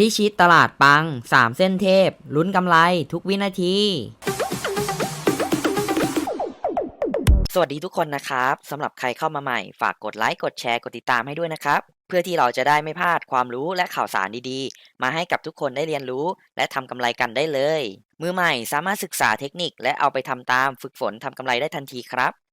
พิชิตตลาดปัง 3 เส้นเทพ ลุ้นกำไรทุกวินาที สวัสดีทุกคนนะครับสำหรับใครเข้ามาใหม่ ฝากกดไลค์กดแชร์กดติดตามให้ด้วยนะครับ เพื่อที่เราจะได้ไม่พลาดความรู้และข่าวสารดีๆ มาให้กับทุกคนได้เรียนรู้ และทำกำไรกันได้เลย มือใหม่สามารถศึกษาเทคนิคและเอาไปทำตามฝึกฝนทำกำไรได้ทันทีครับ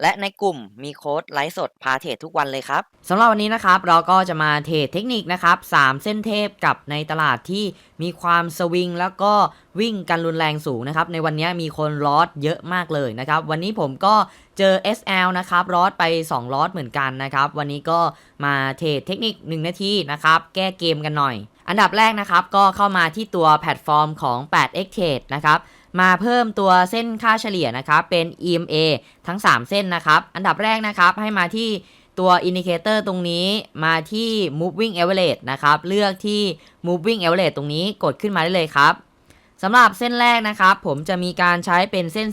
และในกลุ่มมีโค้ดไลฟ์สดพาเทรดทุกวันเลยครับสำหรับวันนี้นะครับเราก็จะมาเทรดเทคนิคนะครับ3เส้นเทพกับในตลาดที่มีความสวิงแล้วก็วิ่งกันรุนแรงสูงนะครับในวันนี้มีคนลอตเยอะมากเลยนะครับวันนี้ผมก็เจอ SL นะครับลอตไป2ลอตเหมือนกันนะครับวันนี้ก็มาเทรดเทคนิค 1 นาทีนะครับแก้เกมกันหน่อย อันดับแรกนะครับก็เข้ามาที่ตัวแพลตฟอร์มของ 8x Trade นะครับ มาเพิ่มตัวเส้นค่าเฉลี่ยนะครับเป็น EMA ทั้ง 3 เส้นนะครับ อันดับแรกนะครับให้มาที่ตัวอินดิเคเตอร์ตรงนี้มาที่ moving average นะครับ เลือกที่ moving average ตรงนี้กดขึ้นมาได้เลยครับสำหรับเส้นแรกนะครับ ผมจะมีการใช้เป็นเส้น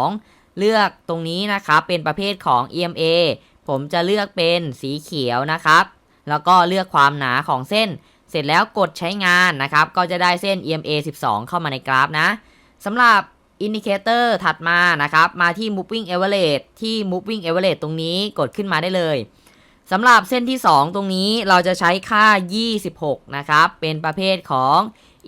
12 เลือกตรงนี้นะครับ เป็นประเภทของ EMA ผมจะเลือกเป็นสีเขียวนะครับ แล้วก็เลือกความหนาของเส้น เสร็จแล้วกดใช้งานนะครับ ก็จะได้เส้น EMA 12 เข้ามาในกราฟนะ สำหรับอินดิเคเตอร์ถัดมานะครับ มาที่ moving average ที่ moving average ตรงนี้กดขึ้นมาได้เลยสำหรับเส้นที่ 2 ตรงนี้เราจะใช้ค่า 26 นะครับ เป็นประเภทของ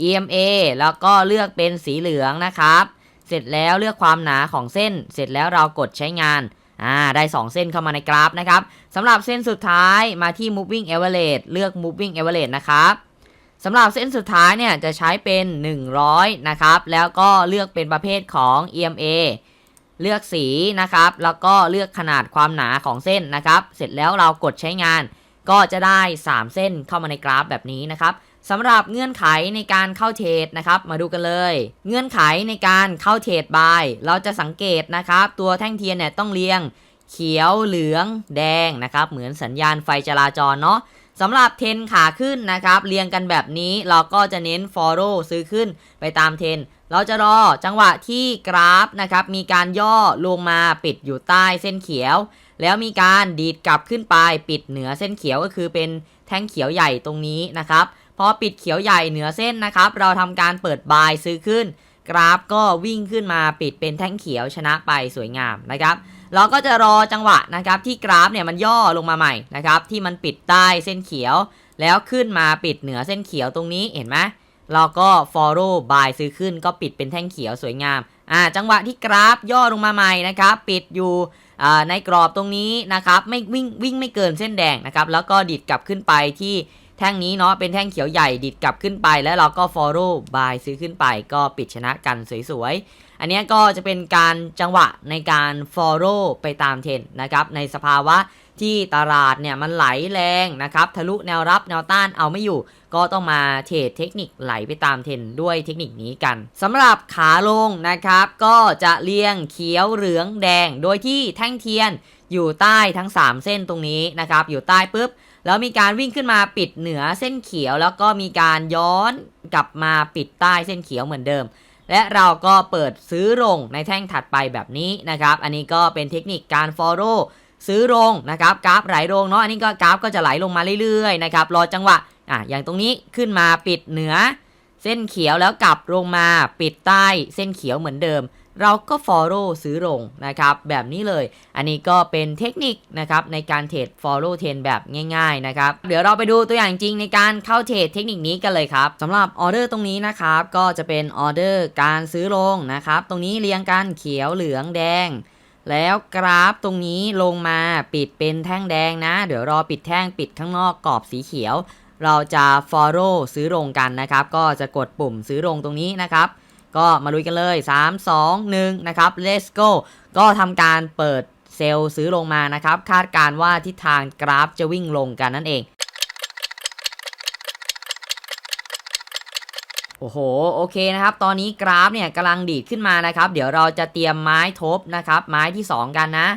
EMA แล้วก็เลือกเป็นสีเหลืองนะครับ เสร็จแล้วเลือกความหนาของเส้น เสร็จแล้วเรากดใช้งาน อ่า ได้ 2 เส้นเข้ามาในกราฟนะครับสำหรับเส้นสุดท้ายมาที่ moving average เลือก moving average นะครับ สำหรับเส้นสุดท้ายเนี่ยจะใช้เป็น 100 นะครับ แล้วก็เลือกเป็นประเภทของ EMA เลือกสีนะครับ แล้วก็เลือกขนาดความหนาของเส้นนะครับ เสร็จแล้วเรากดใช้งาน ก็จะได้ 3 เส้นเข้ามาในกราฟแบบนี้นะครับสำหรับเงื่อนไขในการเข้าเทรดนะครับ มาดูกันเลย เงื่อนไขในการเข้าเทรดบายเราจะสังเกตนะครับ ตัวแท่งเทียนเนี่ยต้องเรียง เขียวเหลือง แดงนะครับ เหมือนสัญญาณไฟจราจรเนาะ สำหรับเทรนขาขึ้นนะครับ เรียงกันแบบนี้เราก็จะเน้น follow ซื้อขึ้นไปตามเทรนเราจะรอจังหวะที่กราฟนะครับ มีการย่อลงมาปิดอยู่ใต้เส้นเขียว แล้วมีการดีดกลับขึ้นไปปิดเหนือเส้นเขียวก็คือเป็นแท่งเขียวใหญ่ตรงนี้นะครับพอปิดเขียวใหญ่เหนือเส้นนะครับ เราทำการเปิดบายซื้อขึ้น กราฟก็วิ่งขึ้นมาปิดเป็นแท่งเขียวชนะไปสวยงามนะครับ เราก็จะรอจังหวะนะครับที่กราฟเนี่ยมันย่อลงมาใหม่นะครับที่มันปิดใต้เส้นเขียว แล้วขึ้นมาปิดเหนือเส้นเขียวตรงนี้เห็นไหมเราก็ follow buy ซื้อขึ้นก็ปิดเป็นแท่งเขียวสวยงามอ่าจังหวะที่กราฟย่อลงมาใหม่นะครับปิดอยู่ในกรอบตรงนี้นะครับไม่วิ่งวิ่งไม่เกินเส้นแดงนะครับแล้วก็ดิดกลับขึ้นไปที่ แท่งนี้เนาะเป็นแท่งเขียวใหญ่ดิดกลับขึ้นไป แล้วเราก็ follow buy ซื้อขึ้นไป ก็ปิดชนะกันสวยๆ อันนี้ก็จะเป็นการจังหวะในการ follow ไปตามเทรนนะครับในสภาวะที่ตลาดเนี่ยมันไหลแรงนะครับทะลุแนวรับแนวต้านเอาไม่อยู่ ก็ต้องมาเทรดเทคนิคไหลไปตามเทรนด์ด้วยเทคนิคนี้กันสำหรับขาลงนะครับ ก็จะเรียงเขียวเหลืองแดง โดยที่แท่งเทียนอยู่ใต้ทั้ง 3 เส้นตรงนี้นะครับ อยู่ใต้ปุ๊บ แล้วมีการวิ่งขึ้นมาปิดเหนือเส้นเขียว แล้วก็มีการย้อนกลับมาปิดใต้เส้นเขียวเหมือนเดิม และเราก็เปิดซื้อลงในแท่งถัดไปแบบนี้นะครับ อันนี้ก็เป็นเทคนิคการ follow ซื้อลงนะครับกราฟไหลลงเนาะอันนี้ก็กราฟก็จะไหลลงมาเรื่อยๆนะครับรอจังหวะอะอย่างตรงนี้ขึ้นมาปิดเหนือ เส้นเขียวแล้วกลับลงมาปิดใต้เส้นเขียวเหมือนเดิม เราก็ follow ซื้อลงนะครับแบบนี้เลย อันนี้ก็เป็นเทคนิคนะครับในการเทรด follow เทรนแบบง่ายๆนะครับเดี๋ยวเราไปดูตัวอย่างจริงในการเข้าเทรดเทคนิคนี้กันเลยครับสำหรับออเดอร์ตรงนี้นะครับก็จะเป็นออเดอร์การซื้อลงนะครับตรงนี้เรียงกันเขียวเหลืองแดงแล้วกราฟตรงนี้ลงมาปิดเป็นแท่งแดงนะ เดี๋ยวรอปิดแท่งปิดข้างนอกกรอบสีเขียว เราจะ follow ซื้อลงกันนะครับ ก็จะกดปุ่มซื้อลงตรงนี้นะครับ ก็มาลุยกันเลย 3 2 1 นะครับ let's go ก็ทำการเปิดเซลล์ซื้อลงมานะครับ คาดการณ์ว่าทิศทางกราฟจะวิ่งลงกันนั่นเอง โอ้โห โอเคนะครับ ตอนนี้กราฟเนี่ยกำลังดีดขึ้นมานะครับ เดี๋ยวเราจะเตรียมไม้ทบนะครับ ไม้ที่ 2 กันนะ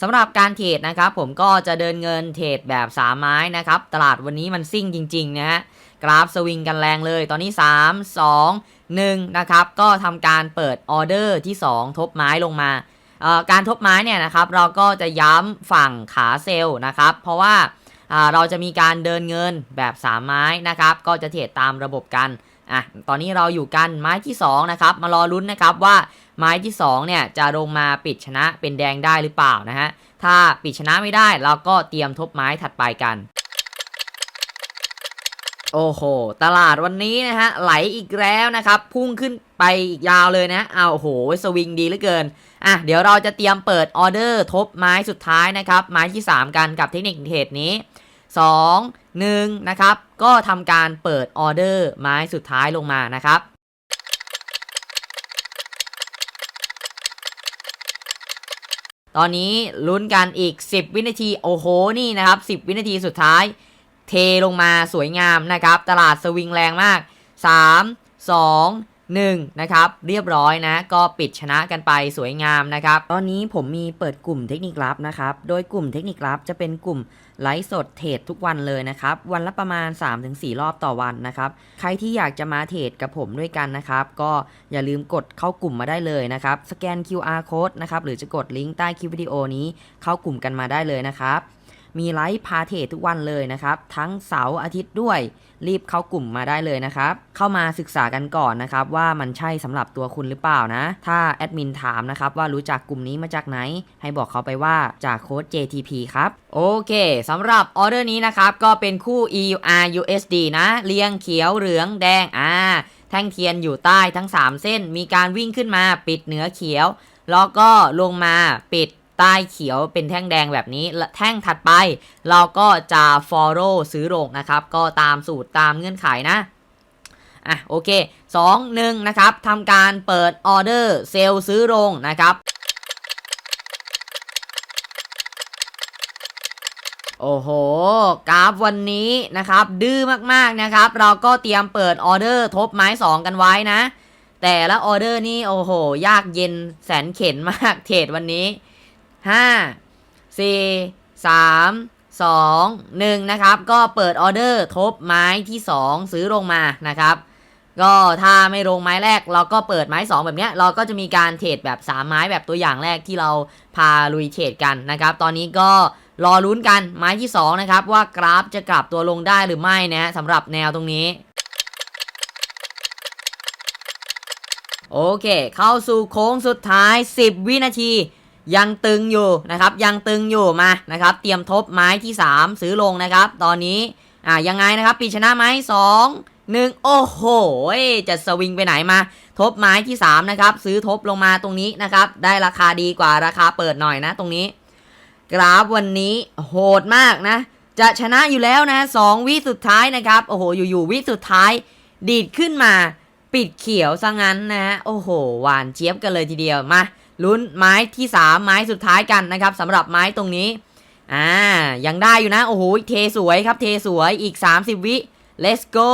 สำหรับการเทรดนะครับ ผมก็จะเดินเงินเทรดแบบสามไม้นะครับ ตลาดวันนี้มันซิ่งจริง ๆ นะฮะ กราฟสวิงกันแรงเลยตอนนี้ 3 2 1นะครับก็ทำการเปิดออเดอร์ที่ 2 ทบไม้ลงมาการทบไม้เนี่ยนะครับเราก็จะย้ำฝั่งขาเซลล์นะครับ เพราะว่าอ่าเราจะมีการเดินเงินแบบ3ไม้นะครับก็จะเทรดตามระบบกันอะตอนนี้เราอยู่กันไม้ที่2นะครับมารอลุ้นนะครับว่าไม้ที่2เนี่ยจะลงมาปิดชนะเป็นแดงได้หรือเปล่านะฮะถ้าปิดชนะไม่ได้เราก็เตรียมทบไม้ถัดไปกัน โอ้โห ตลาดวันนี้นะฮะ ไหลอีกแล้วนะครับ พุ่งขึ้นไปอีกยาวเลยนะเอาโห สวิงดีเหลือเกิน อะ เดี๋ยวเราจะเตรียมเปิดออเดอร์ทบไม้สุดท้ายนะครับ ไม้ที่ 3 กันกับเทคนิคเทรดนี้ 2 1 นะครับ ก็ทำการเปิดออเดอร์ไม้สุดท้ายลงมานะครับตอนนี้ลุ้นกันอีก 10 วินาที โอ้โห นี่นะครับ 10 วินาทีสุดท้าย เทลงมาสวยงามนะครับ ตลาดสวิงแรงมาก 3 2 1นะครับ เรียบร้อยนะ ก็ปิดชนะกันไปสวยงามนะครับ ตอนนี้ผมมีเปิดกลุ่มเทคนิคลับนะครับ โดยกลุ่มเทคนิคลับจะเป็นกลุ่มไลฟ์สดเทรดทุกวันเลยนะครับ วันละประมาณ 3-4 รอบต่อวันนะครับ ใครที่อยากจะมาเทรดกับผมด้วยกันนะครับ ก็อย่าลืมกดเข้ากลุ่มมาได้เลยนะครับ สแกน QR code นะครับ หรือจะกดลิงก์ใต้คลิปวิดีโอนี้เข้ากลุ่มกันมาได้เลยนะครับ มีไลฟ์พาเทรดทุกวันเลยนะครับ ทั้งเสาร์อาทิตย์ด้วย รีบเข้ากลุ่มมาได้เลยนะครับ เข้ามาศึกษากันก่อนนะครับ ว่ามันใช่สำหรับตัวคุณหรือเปล่านะ ถ้าแอดมินถามนะครับว่ารู้จักกลุ่มนี้มาจากไหน ให้บอกเขาไปว่าจากโค้ด JTP ครับ โอเคสำหรับออเดอร์นี้นะครับ ก็เป็นคู่ EUR USD นะเรียงเขียวเหลืองแดงอ่าแท่งเทียนอยู่ใต้ทั้ง 3 เส้น มีการวิ่งขึ้นมาปิดเหนือเขียว แล้วก็ลงมาปิด ใต้เขียวเป็นแท่งแดงแบบนี้แท่งถัดไป เราก็จะ follow ซื้อลงนะครับ ก็ตามสูตรตามเงื่อนไขนะอะโอเค 2 1 นะครับทำการเปิดออเดอร์เซลล์ซื้อลงนะครับโอ้โห กราฟวันนี้นะครับ ดื้อมากๆนะครับ เราก็เตรียมเปิดออเดอร์ทบไม้ 2 กันไว้นะ แต่ละออเดอร์นี่โอ้โห ยากเย็นแสนเข็นมากเทรดวันนี้ 5 4 3 2 1นะครับก็เปิดออเดอร์ทบไม้ที่ 2 ซื้อลงมานะครับก็ถ้าไม่ลงไม้แรก เราก็เปิดไม้ 2 แบบเนี้ยเราก็จะมีการเทรดแบบ 3 ไม้แบบตัวอย่างแรกที่เราพาลุยเทรดกันนะครับ ตอนนี้ก็รอลุ้นกันไม้ที่ 2 นะครับ ว่ากราฟจะกลับตัวลงได้หรือไม่นะฮะสำหรับแนวตรงนี้ โอเค เข้าสู่โค้งสุดท้าย 10 วินาที ยังตึงอยู่นะครับ ยังตึงอยู่มานะครับ เตรียมทบไม้ที่ 3 ซื้อลงนะครับ ตอนนี้อ่ายังไงนะครับปีชนะไหมสองหนึ่งโอ้โหจะสวิงไปไหนมา ทบไม้ที่ 3 นะครับ ซื้อทบลงมาตรงนี้นะครับ ได้ราคาดีกว่าราคาเปิดหน่อยนะตรงนี้ กราฟวันนี้โหดมากนะ จะชนะอยู่แล้วนะสองวิสุดท้ายนะครับ โอ้โห อยู่ๆวิสุดท้าย ดีดขึ้นมา ปิดเขียวซะงั้นนะฮะโอ้โห หวานเจี๊ยบกันเลยทีเดียวมา ลุ้นไม้ที่ 3 ไม้สุดท้ายกันนะครับสำหรับไม้ตรงนี้อ่ายังได้อยู่นะ โอ้โหเทสวยครับเทสวยอีก 30 วิ let's go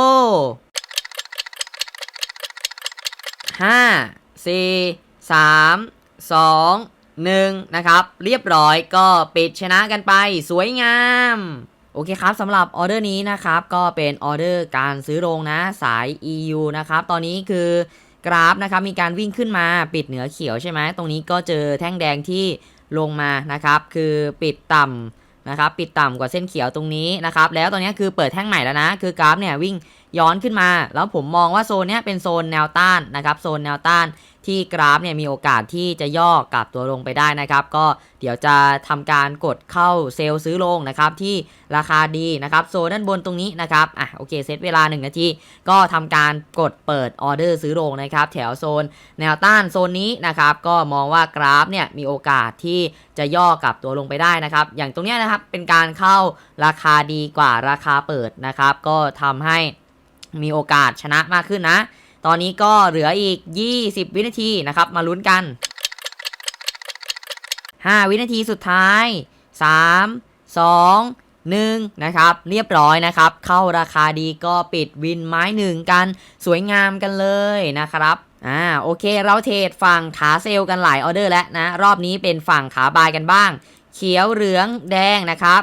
5 4 3 2 1นะครับ เรียบร้อยก็ปิดชนะกันไปสวยงาม โอเคครับสำหรับออเดอร์นี้นะครับ ก็เป็นออเดอร์การซื้อโรงนะสาย EU นะครับ ตอนนี้คือ กราฟนะครับมีการวิ่งขึ้นมาปิดเหนือเขียวใช่ไหมตรงนี้ก็เจอแท่งแดงที่ลงมานะครับ คือปิดต่ำนะครับ ปิดต่ำกว่าเส้นเขียวตรงนี้นะครับ แล้วตอนนี้คือเปิดแท่งใหม่แล้วนะ คือกราฟเนี่ยวิ่งย้อนขึ้นมา แล้วผมมองว่าโซนเนี้ยเป็นโซนแนวต้านนะครับ โซนแนวต้าน ที่กราฟเนี่ยมีโอกาสที่จะย่อกลับตัวลงไปได้นะครับ ก็เดี๋ยวจะทำการกดเข้าเซลล์ซื้อลงนะครับที่ราคาดีนะครับโซนด้านบนตรงนี้นะครับอะโอเคเซตเวลา 1 นาที ก็ทำการกดเปิดออเดอร์ซื้อลงนะครับแถวโซนแนวต้านโซนนี้นะครับก็มองว่ากราฟเนี่ยมีโอกาสที่จะย่อกลับตัวลงไปได้นะครับ อย่างตรงนี้นะครับเป็นการเข้าราคาดีกว่าราคาเปิดนะครับ ก็ทำให้มีโอกาสชนะมากขึ้นนะ ตอนนี้ก็เหลืออีก 20 วินาทีนะครับ มาลุ้นกัน 5 วินาทีสุดท้าย 3 2 1นะครับเรียบร้อยนะครับ เข้าราคาดีก็ปิดวินไม้หนึ่งกันสวยงามกันเลยนะครับอ่าโอเคเราเทรดฝั่งขาเซลล์กันหลายออเดอร์แล้วนะ รอบนี้เป็นฝั่งขาบายกันบ้าง เขียวเหลืองแดงนะครับ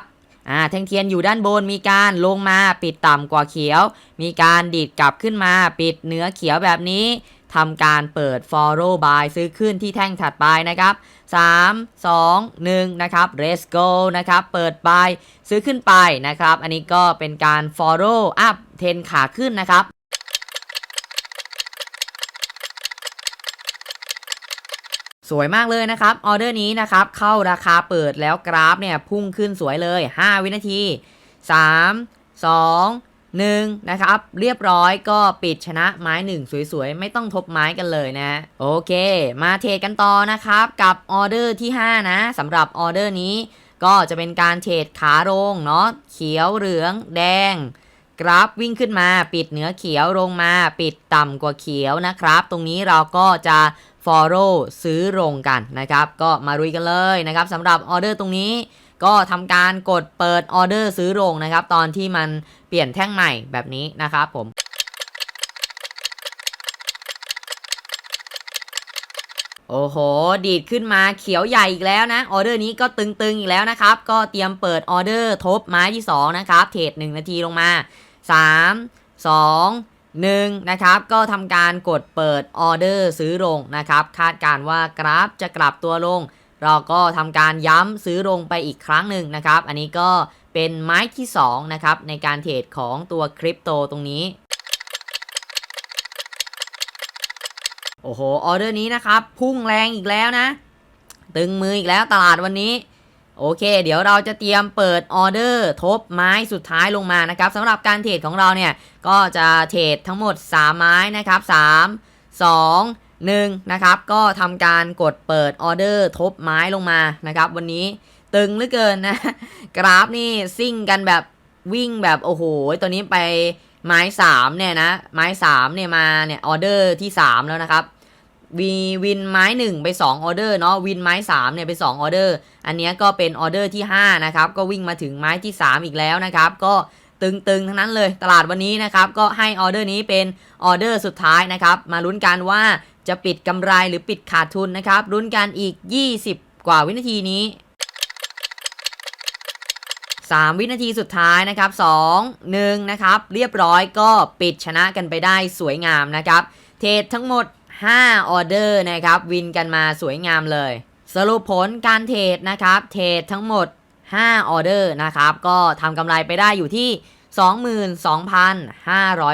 อ่าแท่งเทียนอยู่ด้านบนมีการลงมาปิดต่ำกว่าเขียว มีการดีดกลับขึ้นมาปิดเนื้อเขียวแบบนี้ทำการเปิด follow by ซื้อขึ้นที่แท่งถัดไปนะครับ 3 2 1 นะครับ let's go นะครับ เปิด buy ซื้อขึ้นไปนะครับ อันนี้ก็เป็นการ follow up เทนขาขึ้นนะครับ สวยมากเลยนะครับออเดอร์นี้นะครับเข้าราคาเปิดแล้วกราฟเนี่ยพุ่งขึ้นสวยเลย 5 วินาที 3 2 1นะครับเรียบร้อยก็ปิดชนะไม้ 1 สวยๆ ไม่ต้องทบไม้กันเลยนะ โอเค มาเทรดกันต่อนะครับ กับออเดอร์ที่ 5 นะสำหรับออเดอร์นี้ ก็จะเป็นการเทรดขาลงเนาะเขียวเหลืองแดง กราฟวิ่งขึ้นมา ปิดเหนือเขียวลงมา ปิดต่ำกว่าเขียวนะครับ ตรงนี้เราก็จะ follow ซื้อลงกันนะครับ ก็มารุยกันเลยนะครับสำหรับออเดอร์ตรงนี้ ก็ทำการกดเปิดออเดอร์ซื้อลงนะครับ ตอนที่มันเปลี่ยนแท่งใหม่แบบนี้นะครับผมโอ้โห ดีดขึ้นมาเขียวใหญ่อีกแล้วนะ ออเดอร์นี้ก็ตึงๆอีกแล้วนะครับ ก็เตรียมเปิดออเดอร์ทบไม้ที่ 2 นะครับ เทรด1นาทีลงมา 3 2 1นะครับก็ทำการกดเปิดออเดอร์ซื้อลงนะครับ คาดการณ์ว่ากราฟจะกลับตัวลง เราก็ทำการย้ำซื้อลงไปอีกครั้งหนึ่งนะครับ อันนี้ก็เป็นไม้ที่2นะครับในการเทรดของตัวคริปโตตรงนี้โอ้โหออเดอร์นี้นะครับพุ่งแรงอีกแล้วนะ ตึงมืออีกแล้วตลาดวันนี้ โอเค เดี๋ยวเราจะเตรียมเปิดออเดอร์ทบไม้สุดท้ายลงมานะครับสำหรับการเทรดของเราเนี่ย ก็จะเทรดทั้งหมด 3 ไม้นะครับ 3 2 1นะครับ ก็ทำการกดเปิดออเดอร์ทบไม้ลงมานะครับ วันนี้ตึงเหลือเกินนะ กราฟนี่ซิ่งกันแบบวิ่งแบบโอ้โห ตัวนี้ไปไม้ 3 เนี่ยนะ ไม้ 3 เนี่ยมาเนี่ยออเดอร์ที่ 3 แล้วนะครับ วีวินไม้1ไป2ออเดอร์เนาะวินไม้3เนี่ยไป2ออเดอร์ อันนี้ก็เป็นออเดอร์ที่5นะครับก็วิ่งมาถึงไม้ที่ 3 อีกแล้วนะครับก็ตึงๆทั้งนั้นเลยตลาดวันนี้นะครับก็ให้ออเดอร์นี้เป็นออเดอร์สุดท้ายนะครับมาลุ้นกันว่าจะปิดกำไรหรือปิดขาดทุนนะครับลุ้นกันอีก 20 กว่าวินาทีนี้ 3 วินาทีสุดท้ายนะครับ2 1นะครับเรียบร้อยก็ปิดชนะกันไปได้สวยงามนะครับเทรดทั้งหมด 5ออเดอร์นะครับวินกันมาสวยงามเลย สรุปผลการเทรดนะครับเทรดทั้งหมด 5 ออเดอร์นะครับก็ทำกำไรไปได้อยู่ที่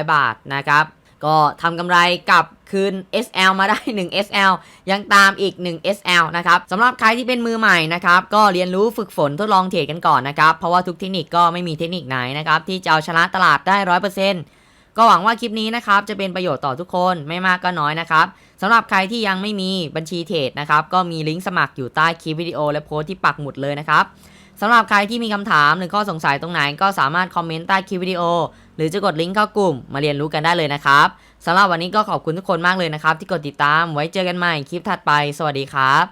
22,500 บาทนะครับก็ทำกำไรกลับคืน SL มาได้ 1 SL ยังตามอีก 1 SL นะครับสำหรับใครที่เป็นมือใหม่นะครับ ก็เรียนรู้ฝึกฝนทดลองเทรดกันก่อนนะครับ เพราะว่าทุกเทคนิคก็ไม่มีเทคนิคไหนนะครับ ที่จะเอาชนะตลาดได้ 100% ก็หวังว่าคลิปนี้นะครับจะเป็นประโยชน์ต่อทุกคนไม่มากก็น้อยนะครับสำหรับใครที่ยังไม่มีบัญชีเทรดนะครับก็มีลิงก์สมัครอยู่ใต้คลิปวิดีโอและโพสที่ปักหมุดเลยนะครับสำหรับใครที่มีคำถามหรือข้อสงสัยตรงไหนก็สามารถคอมเมนต์ใต้คลิปวิดีโอ หรือจะกดลิงก์เข้ากลุ่มมาเรียนรู้กันได้เลยนะครับสำหรับวันนี้ก็ขอบคุณทุกคนมากเลยนะครับที่กดติดตามไว้เจอกันใหม่คลิปถัดไป สวัสดีครับ